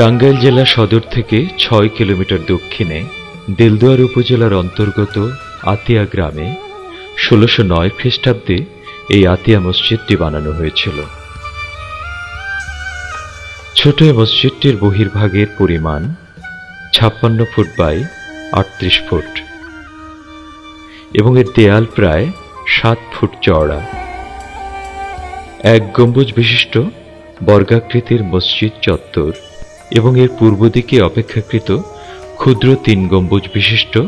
টাঙ্গাইল জেলা সদর থেকে ছয় কিলোমিটার দক্ষিণে দেলদুয়ার উপজেলার অন্তর্গত আতিয়া গ্রামে ষোলোশো নয় খ্রিস্টাব্দে এই আতিয়া মসজিদটি বানানো হয়েছিল। ছোট মসজিদটির বহির্ভাগের পরিমাণ ছাপ্পান্ন ফুট বাই আটত্রিশ ফুট এবং এর দেয়াল প্রায় সাত ফুট চওড়া। এক গম্বুজ বিশিষ্ট বর্গাকৃতির মসজিদ চত্বর এবং এর পূর্ব দিকে অপেক্ষাকৃত ক্ষুদ্র তিন গম্বুজ বিশিষ্ট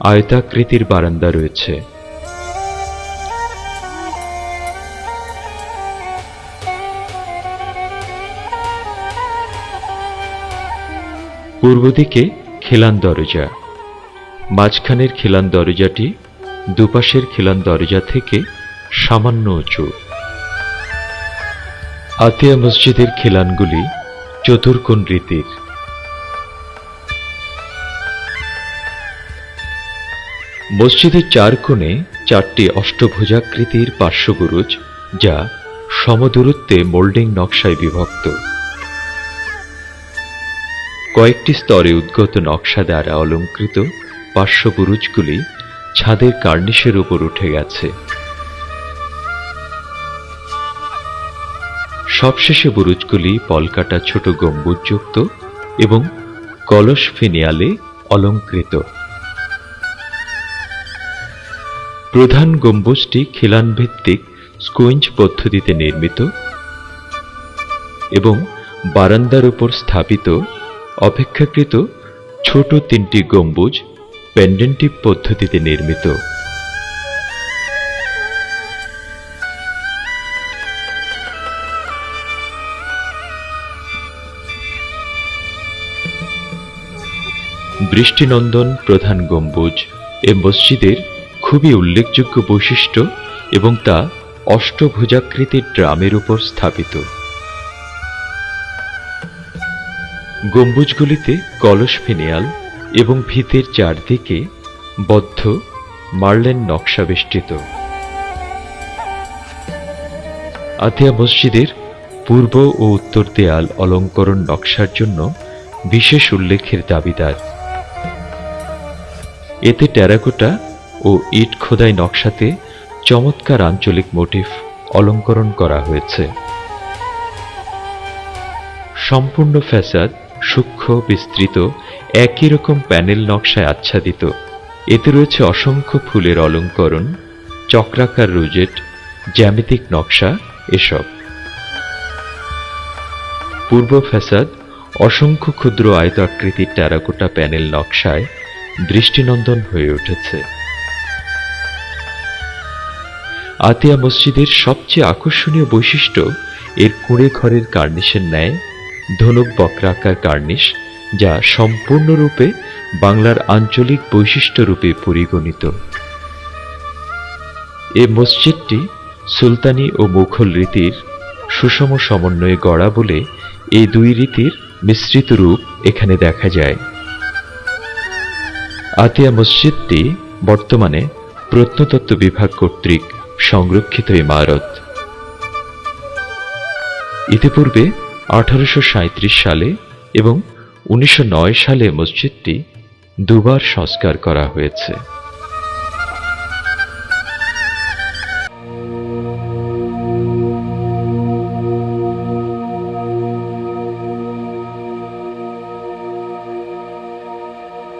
আয়তাকৃতির বারান্দা রয়েছে। পূর্ব দিকে খিলান দরজা। মাঝখানের খিলান দরজাটি দুপাশের খিলান দরজা থেকে সামান্য উঁচু। আতিয়া মসজিদের খিলানগুলি চতুর্কোণ রীতির। মসজিদের চার কোণে চারটি অষ্টভুজাকৃতির পার্শ্বগুরুজ যা সমদূরত্বে মোল্ডিং নকশায় বিভক্ত। কয়েকটি স্তরে উদ্গত নকশা দ্বারা অলঙ্কৃত পার্শ্ববুরুজগুলি ছাদের কার্নিশের উপর উঠে গেছে। সবশেষে বুরুজগুলি পলকাটা ছোট গম্বুজযুক্ত এবং কলস ফিনিয়ালে অলঙ্কৃত। প্রধান গম্বুজটি খিলান ভিত্তিক স্কুইঞ্জ পদ্ধতিতে নির্মিত এবং বারান্দার উপর স্থাপিত, অপেক্ষাকৃত ছোট তিনটি গম্বুজ পেন্ডেন্টিভ পদ্ধতিতে নির্মিত। বৃষ্টিনন্দন প্রধান গম্বুজ এ মসজিদের খুবই উল্লেখযোগ্য বৈশিষ্ট্য এবং তা অষ্টভুজাকৃতির ড্রামের উপর স্থাপিত। গম্বুজগুলিতে কলস ফিনিয়াল এবং ভিতের চারদিকে বদ্ধ মার্লেন নকশা বেষ্টিত। আতিয়া মসজিদের পূর্ব ও উত্তর দেয়াল অলঙ্করণ নকশার জন্য বিশেষ উল্লেখের দাবিদার। এতে টেরাকোটা ও ইট খোদাই নকশাতে চমৎকার আঞ্চলিক মোটিফ অলঙ্করণ করা হয়েছে। সম্পূর্ণ ফ্যাসাদ সূক্ষ্ম, বিস্তৃত, একই রকম প্যানেল নকশায় আচ্ছাদিত। এতে রয়েছে অসংখ্য ফুলের অলঙ্করণ, চক্রাকার রুজেট, জ্যামিতিক নকশা, এসব। পূর্ব ফ্যাসাদ অসংখ্য ক্ষুদ্র আয়ত আকৃতির টেরাকোটা প্যানেল নকশায় দৃষ্টিনন্দন হয়ে উঠেছে। আতিয়া মসজিদের সবচেয়ে আকর্ষণীয় বৈশিষ্ট্য, এর কুঁড়ে ঘরের কার্নিশের ন্যায়, ধনুক বক্রাকার কার্নিশ, যা সম্পূর্ণরূপে বাংলার আঞ্চলিক বৈশিষ্ট্য রূপে পরিগণিত। এ মসজিদটি সুলতানি ও মুঘল রীতির সুষম সমন্বয়ে গড়া বলে এই দুই রীতির মিশ্রিত রূপ এখানে দেখা যায়। আতিয়া মসজিদটি বর্তমানে প্রত্নতত্ত্ব বিভাগ কর্তৃক সংরক্ষিত ইমারত। ইতিপূর্বে আঠারোশো সাঁইত্রিশ সালে এবং উনিশশো নয় সালে মসজিদটি দুবার সংস্কার করা হয়েছে।